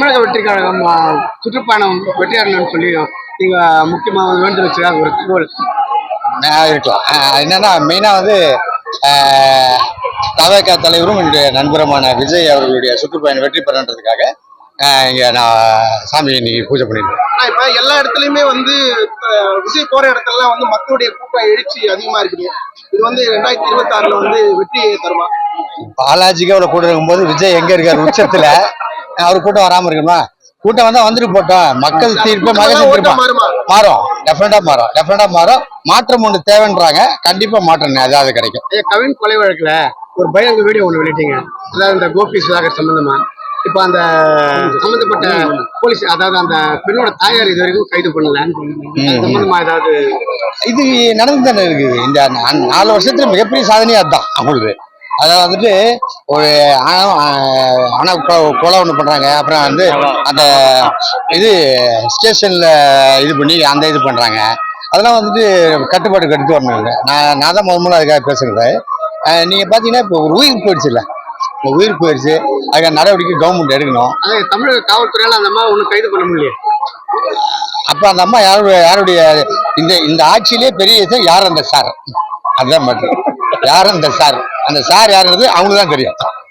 தமிழக வெற்றி கழகம் சுற்றுப்பயணம் வெற்றியாளர்னு சொல்லி நீங்க முக்கியமா வேண்டு வச்சதா ஒரு ஆஹ் இருக்கலாம். என்னன்னா மெயினா வந்து தவக தலைவரும் என்னுடைய நண்பருமான விஜய் அவர்களுடைய சுற்றுப்பயணம் வெற்றி பெறன்றதுக்காக இங்க நான் சாமி இன்னைக்கு பூஜை பண்ணிருக்கேன். இப்ப எல்லா இடத்துலயுமே வந்து விஜய் போற இடத்துலலாம் வந்து மக்களுடைய கூட்டம் எழுச்சி அதிகமா இருக்குது. இது வந்து ரெண்டாயிரத்தி இருபத்தி ஆறுல வந்து வெற்றியை தருமா? பாலாஜிக்கு அவ்வளவு கூட்டம் இருக்கும்போது விஜய் எங்க இருக்காரு உச்சத்துல? அவர் கூட்டம் வராம இருக்குமா? கூட்டம் வந்தா வந்துட்டு போட்டோம் மக்கள் தீர்ப்பு மகன் ஓட்டம் தீர்ப்பான் மாறுமா? டெஃபினட்டா மாறும். டெஃபினட்டா மாறும். மாற்றம் ஒண்ணு தேவைன்றாங்க. கண்டிப்பா மாற்றம் அதாவது கிடைக்கும். கவின் கொலை வழக்குல ஒரு பகிரங்க வீடியோ ஒன்று வெளியிட்டீங்க. அதாவது இந்த கோபி சுதாகர் சம்பந்தமா. இப்போ அந்த சம்பந்தப்பட்ட போலீஸ் அதாவது அந்த பெண்ணோட தாயார் இது வரைக்கும் கைது பண்ணல. சம்பந்தமா ஏதாவது இது நடந்து தானே இருக்குது? இந்த நாலு வருஷத்துல மிகப்பெரிய சாதனையே அதுதான். அவங்களுக்கு. அதாவது வந்துட்டு ஒரு கொ- கொலை ஒன்று பண்றாங்க. அப்புறம் வந்து அந்த இது ஸ்டேஷன்ல இது பண்ணி அந்த இது பண்றாங்க. அதெல்லாம் வந்துட்டு கட்டுப்பாட்டுக்கு எடுத்து வரணும் இல்லை. நான் நான் தான் முதல் முதல்ல அதுக்காக பேசுறது. ஆஹ் நீங்க பாத்தீங்கன்னா இப்போ ஒரு உயிர் போயிடுச்சு இல்லை? இப்போ உயிர் போயிடுச்சு. அதுக்கான நடவடிக்கை கவர்மெண்ட் எடுக்கணும். தமிழக காவல்துறையால அந்த மாதிரி ஒன்றும் கைது பண்ண முடியல அப்ப அந்த அம்மா யாருடைய யாருடைய இந்த இந்த ஆட்சியிலே பெரிய யார் அந்த சார் அதுதான் மட்டும் யார் அந்த சார் அந்த சார் யாருங்கிறது அவங்களுக்கு தான் தெரியும்.